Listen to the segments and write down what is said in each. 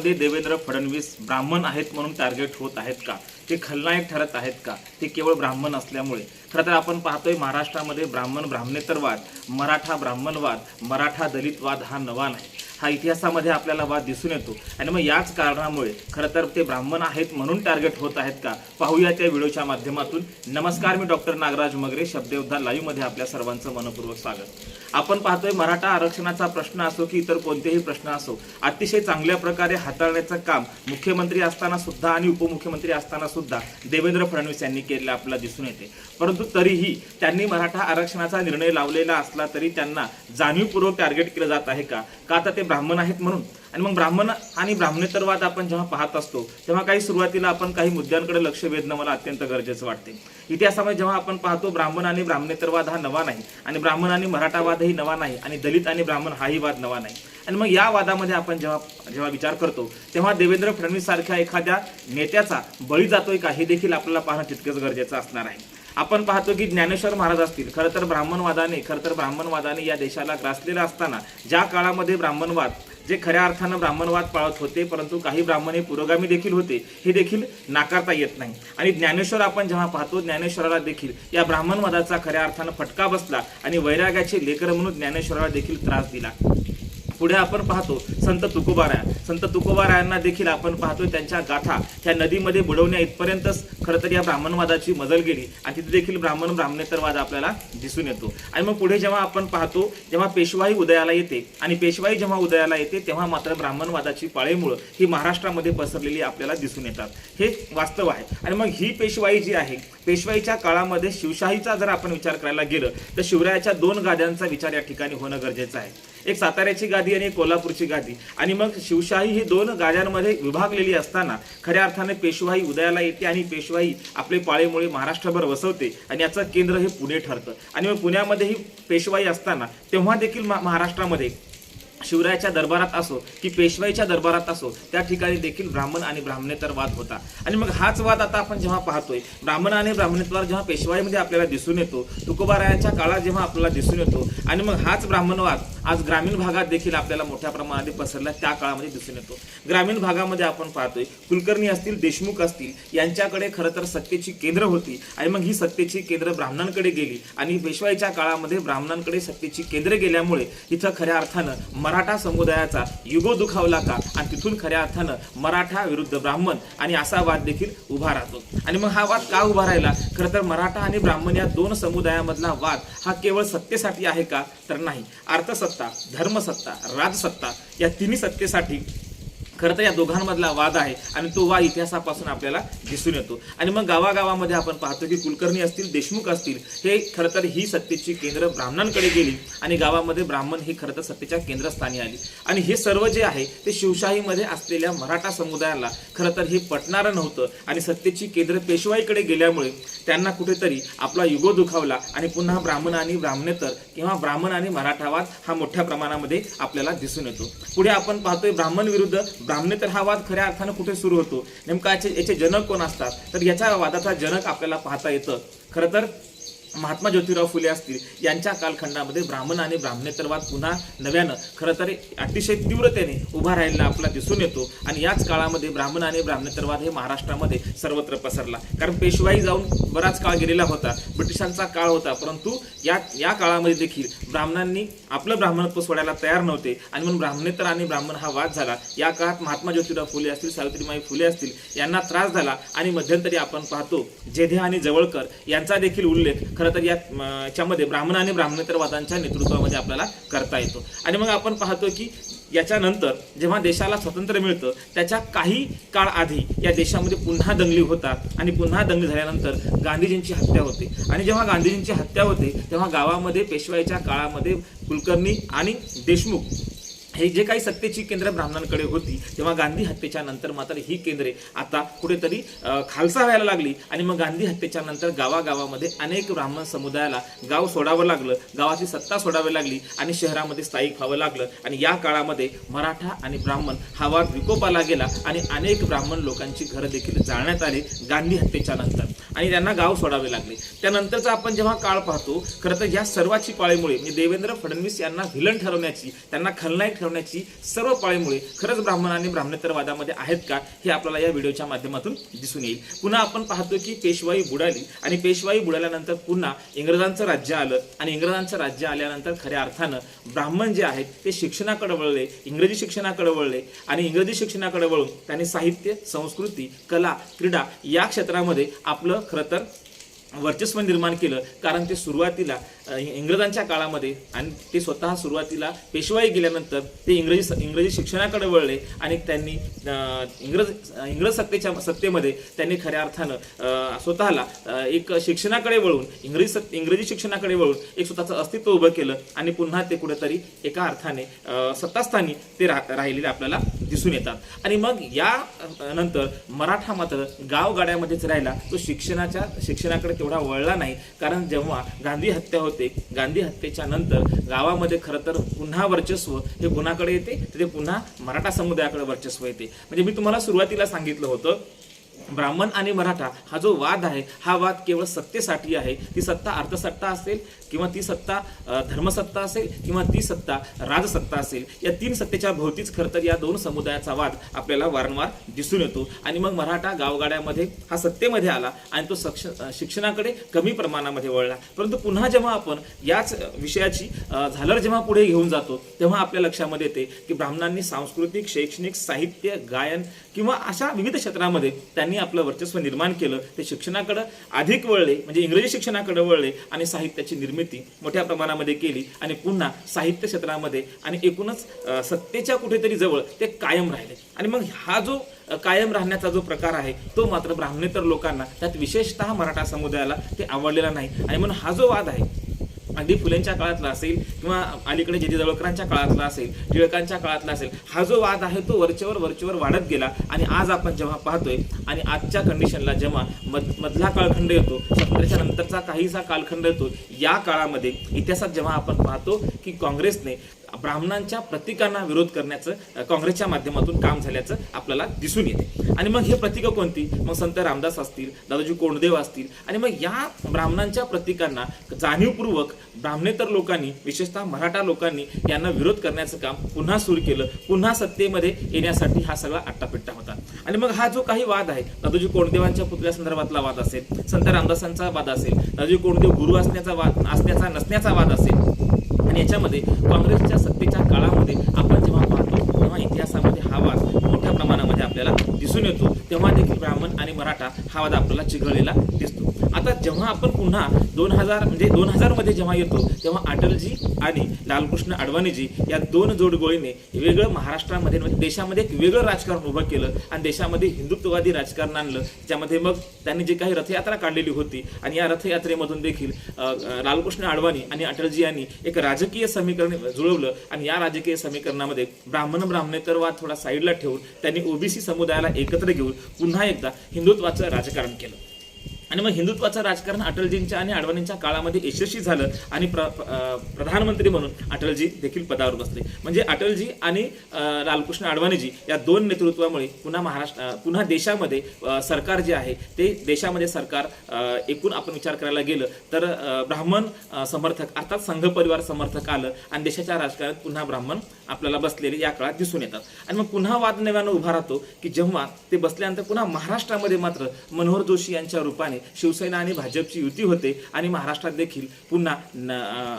महाराष्ट्रामध्ये देवेंद्र फडणवीस ब्राह्मण आहेत म्हणून टार्गेट होत आहेत का? ते खलनायक ठरत आहेत का? ते केवळ ब्राह्मण असल्यामुळे. खरं तर आपण पाहतोय महाराष्ट्रामध्ये ब्राह्मण ब्राह्मणेतरवाद मराठा ब्राह्मणवाद मराठा दलितवाद हा नवा नाही. हा इतिहासामध्ये आपल्याला वाद दिसून येतो. आणि मग याच कारणामुळे खरं तर ते ब्राह्मण आहेत म्हणून टार्गेट होत आहेत का? पाहूया त्या व्हिडिओच्या माध्यमातून. नमस्कार मी डॉक्टर नागराज मगरे शब्दयोद्धा लाईव्हमध्ये आपल्या सर्वांचं मनपूर्वक स्वागत. आपण पाहतोय मराठा आरक्षणाचा प्रश्न असो की इतर कोणतेही प्रश्न असो अतिशय चांगल्या प्रकारे हाताळण्याचं काम मुख्यमंत्री असताना सुद्धा आणि उपमुख्यमंत्री असताना सुद्धा देवेंद्र फडणवीस यांनी केलेलं आपल्याला दिसून येते. परंतु तरीही त्यांनी मराठा आरक्षणाचा निर्णय लावलेला असला तरी त्यांना जाणीवपूर्वक टार्गेट केलं जात आहे का? का तर ते ब्राह्मण आहेत म्हणून? आणि मग ब्राह्मण आणि ब्राह्मणेतरवाद आपण जेव्हा पाहत असतो तेव्हा काही सुरुवातीला आपण काही मुद्द्यांकडे लक्ष वेधणं मला अत्यंत गरजेचं वाटते. इतिहासामध्ये जेव्हा आपण पाहतो ब्राह्मण आणि ब्राह्मणेतरवाद हा नवा नाही आणि ब्राह्मण आणि मराठावादही नवा नाही आणि दलित आणि ब्राह्मण हाही वाद नवा नाही. आणि मग या वादामध्ये आपण जेव्हा जेव्हा विचार करतो तेव्हा देवेंद्र फडणवीस सारख्या एखाद्या नेत्याचा बळी जातोय का हे देखील आपल्याला पाहणं तितकंच गरजेचं असणार आहे. आपण पाहतो की ज्ञानेश्वर महाराज असतील खरं तर ब्राह्मणवादाने खरं तर ब्राह्मणवादाने या देशाला ग्रासलेला असताना ज्या काळामध्ये ब्राह्मणवाद जे खऱ्या अर्थानं ब्राह्मणवाद पाळत होते परंतु काही ब्राह्मण हे पुरोगामी देखील होते हे देखील नाकारता येत नाही. आणि ज्ञानेश्वर आपण जेव्हा पाहतो ज्ञानेश्वराला देखील या ब्राह्मणवादाचा खऱ्या अर्थानं फटका बसला आणि वैराग्याचे लेकर म्हणून ज्ञानेश्वराला देखील त्रास दिला. पुढे आपण पाहतो संत तुकोबाराया. संत तुकोबारायांना देखील आपण पाहतो त्यांच्या गाथा. त्या नदीमध्ये बुडवण्या इथपर्यंतच खरं तर या ब्राह्मणवादाची मजल गेली. आणि तिथे देखील ब्राह्मण ब्राह्मणेतरवाद आपल्याला दिसून येतो. आणि मग पुढे जेव्हा आपण पाहतो जेव्हा पेशवाई उदयाला येते आणि पेशवाई जेव्हा उदयाला येते तेव्हा मात्र ब्राह्मणवादाची पाळेमुळं ही महाराष्ट्रामध्ये पसरलेली आपल्याला दिसून येतात. हे वास्तव आहे. आणि मग ही पेशवाई जी आहे पेशवाईच्या काळामध्ये शिवशाहीचा जर आपण विचार करायला गेलं तर शिवरायाच्या दोन गाद्यांचा विचार या ठिकाणी होणं गरजेचं आहे. एक साताऱ्याची गादी आणि एक कोल्हापूरची गादी. आणि मग शिवशाही ही दोन गाद्यांमध्ये विभागलेली असताना खऱ्या अर्थाने पेशवाई उदयाला येते आणि पेशवाई आपले पाळेमुळे महाराष्ट्रभर वसवते आणि याचं केंद्र हे पुणे ठरतं. आणि मग पुण्यामध्ये ही पेशवाई असताना तेव्हा देखील महाराष्ट्रामध्ये शिवरायाच्या दरबारात असो की पेशवाईच्या दरबारात असो त्या ठिकाणी देखील ब्राह्मण आणि ब्राह्मणेतर वाद होता. आणि मग हाच वाद आता आपण जेव्हा पाहतोय ब्राह्मण आणि ब्राह्मणेतर जेव्हा पेशवाईमध्ये आपल्याला दिसून येतो तुकोबारायाच्या काळात जेव्हा आपल्याला दिसून येतो आणि मग हाच ब्राह्मणवाद आज ग्रामीण भागात देखील आपल्याला मोठ्या प्रमाणात पसरला त्या काळामध्ये दिसून येतो. ग्रामीण भागामध्ये आपण पाहतोय कुलकर्णी असतील देशमुख असतील यांच्याकडे खरं तर सत्तेची केंद्र होती आणि मग ही सत्तेची केंद्र ब्राह्मणांकडे गेली आणि पेशवाईच्या काळामध्ये ब्राह्मणांकडे सत्तेची केंद्र गेल्यामुळे इथं खऱ्या अर्थानं मराठा समुदायाचा युगो दुखावला का? आणि तिथून खऱ्या अर्थानं मराठा विरुद्ध ब्राह्मण आणि असा वाद देखील उभा राहतो. आणि मग हा वाद का उभा राहिला? खरं तर मराठा आणि ब्राह्मण या दोन समुदायामधला वाद हा केवळ सत्तेसाठी आहे का? तर नाही. अर्थसत्ता सत्ता धर्मसत्ता राजसत्ता या तिन्ही सत्तेसाठी खरं तर या दोघांमधला वाद आहे आणि तो वाद इतिहासापासून आपल्याला दिसून येतो. आणि मग गावागावामध्ये आपण पाहतो की कुलकर्णी असतील देशमुख असतील हे खरं तर ही सत्तेची केंद्र ब्राह्मणांकडे गेली आणि गावामध्ये ब्राह्मण हे खरं तर सत्तेच्या केंद्रस्थानी आली. आणि हे सर्व जे आहे ते शिवशाहीमध्ये असलेल्या मराठा समुदायाला खरं तर हे पटणारं नव्हतं. आणि सत्तेची केंद्र पेशवाईकडे गेल्यामुळे त्यांना कुठेतरी आपला युगो दुखावला आणि पुन्हा ब्राह्मण आणि ब्राह्मणेतर किंवा ब्राह्मण आणि मराठावाद हा मोठ्या प्रमाणामध्ये आपल्याला दिसून येतो. पुढे आपण पाहतोय ब्राह्मण विरुद्ध ब्राह्मणेतर हा वाद खऱ्या अर्थानं कुठे सुरू होतो? नेमका याचे याचे जनक कोण असतात? तर याच्या वादाचा जनक आपल्याला पाहता येतं. खरं तर महात्मा ज्योतिराव फुले असतील यांच्या कालखंडामध्ये ब्राह्मण आणि ब्राह्मणेतरवाद पुन्हा नव्यानं. खरं तर अतिशय तीव्रतेने उभा राहिलेला आपला दिसून येतो आणि याच काळामध्ये ब्राह्मण आणि ब्राह्मणेतरवाद हे महाराष्ट्रामध्ये सर्वत्र पसरला. कारण पेशवाई जाऊन बराच काळ गेलेला होता ब्रिटिशांचा काळ होता परंतु या या काळामध्ये देखील ब्राह्मणांनी आपलं ब्राह्मणत्व सोडायला तयार नव्हते. आणि म्हणून ब्राह्मणेतर आणि ब्राह्मण हा वाद झाला. या काळात महात्मा ज्योतिराव फुले असतील सावित्रीमाई फुले असतील यांना त्रास झाला. आणि मध्यंतरी आपण पाहतो जेधे आणि जवळकर यांचा देखील उल्लेख खरं तर याच्यामध्ये ब्राह्मण आणि ब्राह्मणेतरवादांच्या नेतृत्वामध्ये आपल्याला करता येतो. आणि मग आपण पाहतो की याच्यानंतर जेव्हा देशाला स्वातंत्र्य मिळतं त्याच्या काही काळ आधी या देशामध्ये पुन्हा दंगली होतात आणि पुन्हा दंगली झाल्यानंतर गांधीजींची हत्या होते. आणि जेव्हा गांधीजींची हत्या होते तेव्हा गावामध्ये पेशवाईच्या काळामध्ये कुलकर्णी आणि देशमुख हे जे काही सत्तेची केंद्र ब्राह्मणांकडे होती तेव्हा गांधी हत्येच्या नंतर मात्र ही केंद्रे आता कुठेतरी खालसा व्हायला लागली. आणि मग गांधी हत्येच्या नंतर गावागावामध्ये अनेक ब्राह्मण समुदायाला गाव सोडावं लागलं गावाची सत्ता सोडावी लागली आणि शहरामध्ये स्थायिक व्हावं लागलं. आणि या काळामध्ये मराठा आणि ब्राह्मण हा वाद विकोपाला गेला आणि अनेक ब्राह्मण लोकांची घरं देखील जाळण्यात आली गांधी हत्येच्या नंतर. आणि त्यांना गाव सोडावे लागले. त्यानंतरचा आपण जेव्हा काळ पाहतो खरं तर या सर्वाची पाळीमुळे म्हणजे देवेंद्र फडणवीस यांना व्हिलन ठरवण्याची त्यांना खलनायक ठरवण्याची सर्व पाळीमुळे खरंच ब्राह्मण आणि ब्राह्मणेतरवादामध्ये आहेत का हे आपल्याला या व्हिडिओच्या माध्यमातून दिसून येईल. पुन्हा आपण पाहतो की पेशवाई बुडाली आणि पेशवाई बुडाल्यानंतर पुन्हा इंग्रजांचं राज्य आलं आणि इंग्रजांचं राज्य आल्यानंतर खऱ्या अर्थानं ब्राह्मण जे आहेत ते शिक्षणाकडे वळले इंग्रजी शिक्षणाकडे वळले आणि इंग्रजी शिक्षणाकडे वळून त्यांनी साहित्य संस्कृती कला क्रीडा या क्षेत्रामध्ये आपलं खरं तर वर्चस्व निर्माण केलं कारण ते सुरुवातीला इंग्रजांच्या काळामध्ये आणि ते स्वतः सुरुवातीला पेशवाई गेल्यानंतर ते इंग्रजी इंग्रजी शिक्षणाकडे वळले आणि त्यांनी इंग्रज इंग्रज सत्तेच्या सत्तेमध्ये त्यांनी खऱ्या अर्थानं स्वतःला एक शिक्षणाकडे वळून इंग्रजी सत् इंग्रजी शिक्षणाकडे वळून एक स्वतःचं अस्तित्व उभं केलं आणि पुन्हा ते कुठेतरी एका अर्थाने सत्तास्थानी ते रा राहिलेले आपल्याला दिसून येतात. आणि मग या नंतर मराठा मात्र गावगाड्यामध्येच राहिला. तो शिक्षणाच्या शिक्षणाकडे तेवढा वळला नाही. कारण जेव्हा गांधी हत्या होते गांधी हत्येच्या नंतर गावामध्ये खरं तर पुन्हा वर्चस्व हे कुणाकडे येते? तर ते पुन्हा मराठा समुदायाकडे वर्चस्व येते. म्हणजे मी तुम्हाला सुरुवातीला सांगितलं होतं ब्राह्मण आणि मराठा हा जो वाद आहे हा वाद केवळ सत्तेसाठी आहे. ती सत्ता अर्थसत्ता असेल किंवा ती सत्ता धर्मसत्ता असेल किंवा ती सत्ता राजसत्ता असेल या तीन सत्तेच्या भोवतीच खरं तर या दोन समुदायाचा वाद आपल्याला वारंवार दिसून येतो. आणि मग मराठा गावगाड्यामध्ये हा सत्तेमध्ये आला आणि तो सक्ष शिक्षणाकडे कमी प्रमाणामध्ये वळला. परंतु पुन्हा जेव्हा आपण याच विषयाची झालर जेव्हा पुढे घेऊन जातो तेव्हा आपल्या लक्षामध्ये येते की ब्राह्मणांनी सांस्कृतिक शैक्षणिक साहित्य गायन किंवा अशा विविध क्षेत्रामध्ये त्यांनी आपलं वर्चस्व निर्माण केलं ते शिक्षणाकडं अधिक वळले म्हणजे इंग्रजी शिक्षणाकडे वळले आणि साहित्याची निर्मिती मोठ्या प्रमाणामध्ये केली आणि पुन्हा साहित्य क्षेत्रामध्ये आणि एकूणच सत्तेच्या कुठेतरी जवळ ते कायम राहिले. आणि मग हा जो कायम राहण्याचा जो प्रकार आहे तो मात्र ब्राह्मणेतर लोकांना त्यात विशेषतः मराठा समुदायाला ते आवडलेला नाही. आणि म्हणून हा जो वाद आहे अगदी फुलेंच्या काळातला असेल किंवा अलीकडे जे जवळकरांच्या काळातला असेल टिळकांच्या काळातला असेल हा जो वाद आहे तो वरचेवर वरचेवर वाढत गेला आणि आज आपण जेव्हा पाहतोय आणि आजच्या कंडिशनला जेव्हा मध मधला कालखंड येतो स्वातंत्र्याच्या नंतरचा काहीसा कालखंड येतो या काळामध्ये इतिहासात जेव्हा आपण पाहतो की काँग्रेसने ब्राह्मणांच्या प्रतीकांना विरोध करण्याचं काँग्रेसच्या माध्यमातून काम झाल्याचं आपल्याला दिसून येते. आणि मग हे प्रतीकं कोणती? मग संत रामदास असतील दादाजी कोंडदेव असतील. आणि मग या ब्राह्मणांच्या प्रतीकांना जाणीवपूर्वक ब्राह्मणेतर लोकांनी विशेषतः मराठा लोकांनी यांना विरोध करण्याचं काम पुन्हा सुरू केलं. पुन्हा सत्तेमध्ये येण्यासाठी हा सगळा आट्टापिट्टा होता. आणि मग हा जो काही वाद आहे दादोजी कोंडदेवांच्या पुतळ्या संदर्भातला वाद असेल संत रामदासांचा वाद असेल दादोजी कोंडदेव गुरु असण्याचा वाद असण्याचा नसण्याचा वाद असेल याच्यामध्ये काँग्रेसच्या सत्तेच्या काळामध्ये आपण जेव्हा पाहतो तेव्हा इतिहासामध्ये हा वाद मोठ्या प्रमाणामध्ये आपल्याला दिसून येतो. तेव्हा देखील ब्राह्मण आणि मराठा हा वाद आपल्याला चिघळलेला दिसतो. आता जेव्हा आपण पुन्हा दोन हजार म्हणजे दोन हजारमध्ये जेव्हा येतो तेव्हा अटलजी आणि लालकृष्ण अडवाणीजी या दोन जोडगोळीने वेगळं महाराष्ट्रामध्ये म्हणजे देशामध्ये एक वेगळं राजकारण उभं केलं आणि देशामध्ये हिंदुत्ववादी राजकारण आणलं. ज्यामध्ये मग त्यांनी जे काही रथयात्रा काढलेली होती आणि या रथयात्रेमधून देखील लालकृष्ण अडवाणी आणि अटलजी यांनी एक राजकीय समीकरण जुळवलं आणि या राजकीय समीकरणामध्ये ब्राह्मण ब्राह्मणेतरवाद थोडा साईडला ठेवून त्यांनी ओबीसी समुदायाला एकत्र घेऊन पुन्हा एकदा हिंदुत्वाचं राजकारण केलं. आणि मग हिंदुत्वाचं राजकारण अटलजींच्या आणि अडवाणींच्या काळामध्ये यशस्वी झालं आणि प्र प्रधानमंत्री म्हणून अटलजी देखील पदावर बसले. म्हणजे अटलजी आणि लालकृष्ण अडवाणीजी या दोन नेतृत्वामुळे पुन्हा महाराष्ट्र पुन्हा देशामध्ये सरकार जे आहे ते देशामध्ये सरकार एकूण आपण विचार करायला गेलं तर ब्राह्मण समर्थक अर्थात संघ परिवार समर्थक आलं आणि देशाच्या राजकारणात पुन्हा ब्राह्मण आपल्याला बसलेले या काळात दिसून येतात. आणि मग पुन्हा वाद नव्यानं उभा राहतो की जेव्हा ते बसल्यानंतर पुन्हा महाराष्ट्रामध्ये मात्र मनोहर जोशी यांच्या रूपाने शिवसेना आणि भाजपची युती होते आणि महाराष्ट्रात देखील पुन्हा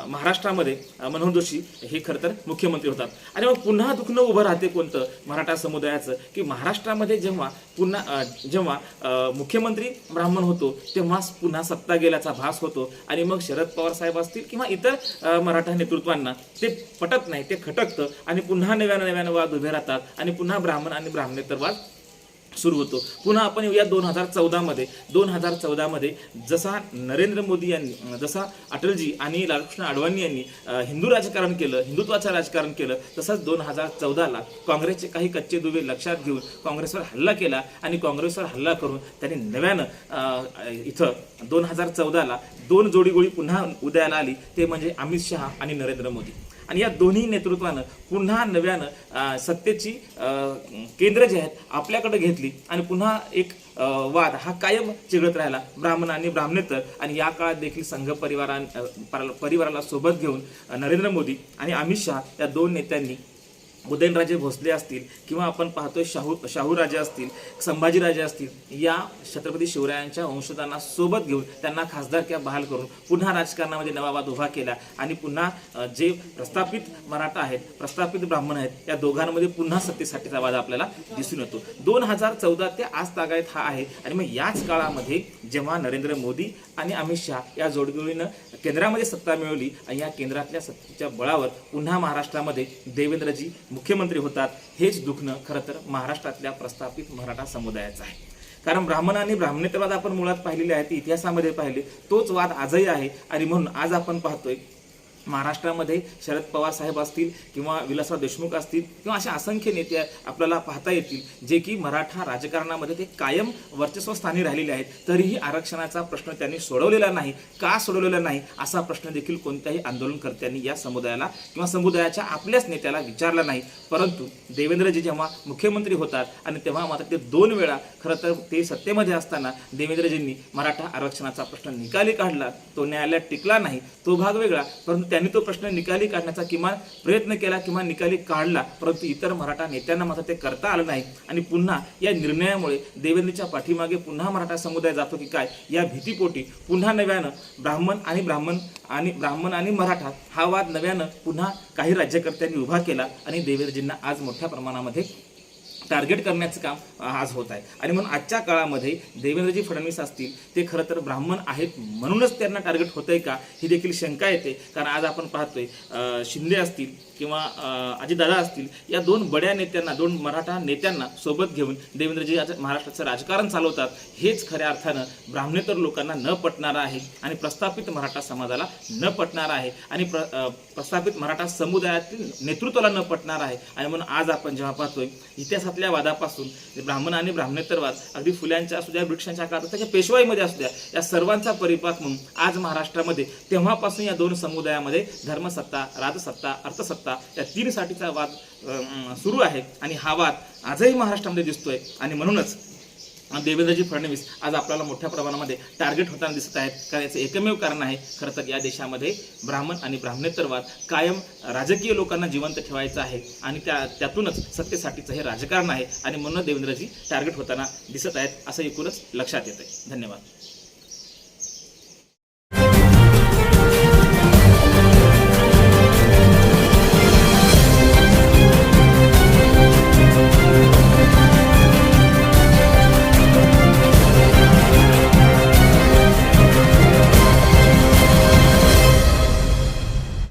महाराष्ट्रामध्ये मनोहर जोशी हे खरं तर मुख्यमंत्री होतात. आणि मग पुन्हा दुखणं उभं राहते कोणतं? मराठा समुदायाचं. की महाराष्ट्रामध्ये जेव्हा पुन्हा जेव्हा मुख्यमंत्री ब्राह्मण होतो तेव्हा पुन्हा सत्ता गेल्याचा भास होतो आणि मग शरद पवार साहेब असतील किंवा इतर मराठा नेतृत्वांना ते पटत नाही ते खटकतं आणि पुन्हा नव्यानं नव्यानं वाद उभे राहतात आणि पुन्हा ब्राह्मण आणि ब्राह्मणेतर वाद सुरू होतो. पुन्हा आपण येऊया दोन हजार चौदामध्ये. दोन हजार चौदामध्ये जसा नरेंद्र मोदी यांनी जसा अटलजी आणि लालकृष्ण अडवाणी यांनी हिंदू राजकारण केलं हिंदुत्वाचं राजकारण केलं तसंच दोन हजार चौदाला काँग्रेसचे काही कच्चे दुवे लक्षात घेऊन काँग्रेसवर हल्ला केला आणि काँग्रेसवर हल्ला करून त्यांनी नव्यानं इथं दोन हजार चौदाला दोन जोडीगोळी पुन्हा उदयाला आली. ते म्हणजे अमित शहा आणि नरेंद्र मोदी. आणि या दोन्ही नेतृत्वानं पुन्हा नव्यानं सत्तेची केंद्र जे आहेत आपल्याकडे घेतली आणि पुन्हा एक वाद हा कायम चिघळत राहिला. ब्राह्मण आणि ब्राह्मणेतर आणि या काळात देखील संघ परिवारा परिवाराला सोबत घेऊन नरेंद्र मोदी आणि अमित शहा या दोन नेत्यांनी उदयनराजे भोसले असतील किंवा आपण पाहतोय शाहू शाहूराजे असतील संभाजीराजे असतील या छत्रपती शिवरायांच्या वंशजांना सोबत घेऊन त्यांना खासदारक्या बहाल करून पुन्हा राजकारणामध्ये नवा वाद उभा केला आणि पुन्हा जे प्रस्थापित मराठा आहेत प्रस्थापित ब्राह्मण आहेत या दोघांमध्ये पुन्हा सत्तेसाठीचा वाद आपल्याला दिसून येतो. दोन हजार चौदा ते आज तागायत हा आहे आणि मग याच काळामध्ये जेव्हा नरेंद्र मोदी आणि अमित शहा या जोडगोळीनं केंद्रामध्ये सत्ता मिळवली आणि या केंद्रातल्या सत्तेच्या बळावर पुन्हा महाराष्ट्रामध्ये देवेंद्रजी मुख्यमंत्री होतात हेच दुखणं खरं तर महाराष्ट्रातल्या प्रस्थापित मराठा समुदायाचं आहे. कारण ब्राह्मण आणि ब्राह्मणेतवाद आपण मुळात पाहिलेले आहे इतिहासामध्ये पाहिले तोच वाद आजही आहे. आणि म्हणून आज आपण पाहतोय महाराष्ट्रामध्ये शरद पवार साहेब असतील किंवा विलासराव देशमुख असतील किंवा अशा असंख्य नेते आपल्याला पाहता येतील जे की मराठा राजकारणामध्ये ते कायम वर्चस्व स्थानी राहिलेले आहेत. तरीही आरक्षणाचा प्रश्न त्यांनी सोडवलेला नाही. का सोडवलेला नाही? असा प्रश्न देखील कोणत्याही आंदोलनकर्त्यांनी या समुदायाला किंवा समुदायाच्या आपल्याच नेत्याला विचारला नाही. परंतु देवेंद्रजी जेव्हा मुख्यमंत्री होतात आणि तेव्हा मात्र ते दोन वेळा खरं तर ते सत्तेमध्ये असताना देवेंद्रजींनी मराठा आरक्षणाचा प्रश्न निकाली काढला तो न्यायालयात टिकला नाही तो भाग वेगळा. परंतु त्यांनी तो प्रश्न निकाली काढण्याचा किमान प्रयत्न केला किंवा निकाली काढला. परंतु इतर मराठा नेत्यांना मात्र ते करता आलं नाही. आणि पुन्हा या निर्णयामुळे देवेंद्रच्या पाठीमागे पुन्हा मराठा समुदाय जातो की काय? या भीतीपोटी पुन्हा नव्यानं ब्राह्मण आणि ब्राह्मण आणि ब्राह्मण आणि मराठा हा वाद नव्यानं पुन्हा काही राज्यकर्त्यांनी उभा केला आणि देवेंद्रजींना आज मोठ्या प्रमाणामध्ये टार्गेट करण्याचं काम आज होत आहे. आणि म्हणून आजच्या काळामध्ये देवेंद्रजी फडणवीस असतील ते खरं तर ब्राह्मण आहेत म्हणूनच त्यांना टार्गेट होतंय का ही देखील शंका येते. कारण आज आपण पाहतोय शिंदे असतील किंवा अजितदादा असतील या दोन बड्या नेत्यांना दोन मराठा नेत्यांना सोबत घेऊन देवेंद्रजी आज महाराष्ट्राचं राजकारण चालवतात हेच खऱ्या अर्थानं ब्राह्मणेतर लोकांना न पटणारं आहे आणि प्रस्थापित मराठा समाजाला न पटणार आहे. आणि प्र प्रस्थापित मराठा समुदायातील नेतृत्वाला न पटणार आहे. आणि म्हणून आज आपण जेव्हा पाहतोय इतिहासातल्या वादापासून ब्राह्मण आणि ब्राह्मणेतरवाद अगदी फुल्यांच्या असू द्या वृक्षांच्या काळात असू द्या पेशवाईमध्ये असू द्या या सर्वांचा परिपाक म्हणून आज महाराष्ट्रामध्ये तेव्हापासून या दोन समुदायामध्ये धर्मसत्ता राजसत्ता अर्थसत्ता या तीन साठीचा वाद सुरू आहे. आणि हा वाद आजही महाराष्ट्रामध्ये दिसतोय. आणि म्हणूनच देवेंद्रजी फडणवीस आज आपल्याला मोठ्या प्रमाणामध्ये टार्गेट होताना दिसत आहेत. कारण याचं एकमेव कारण आहे खरं तर या देशामध्ये ब्राह्मण आणि ब्राह्मणेतरवाद कायम राजकीय लोकांना जिवंत ठेवायचं आहे. आणि त्या त्यातूनच सत्तेसाठीचं हे राजकारण आहे. आणि म्हणून देवेंद्रजी टार्गेट होताना दिसत आहेत असं एकूणच लक्षात येतं धन्यवाद.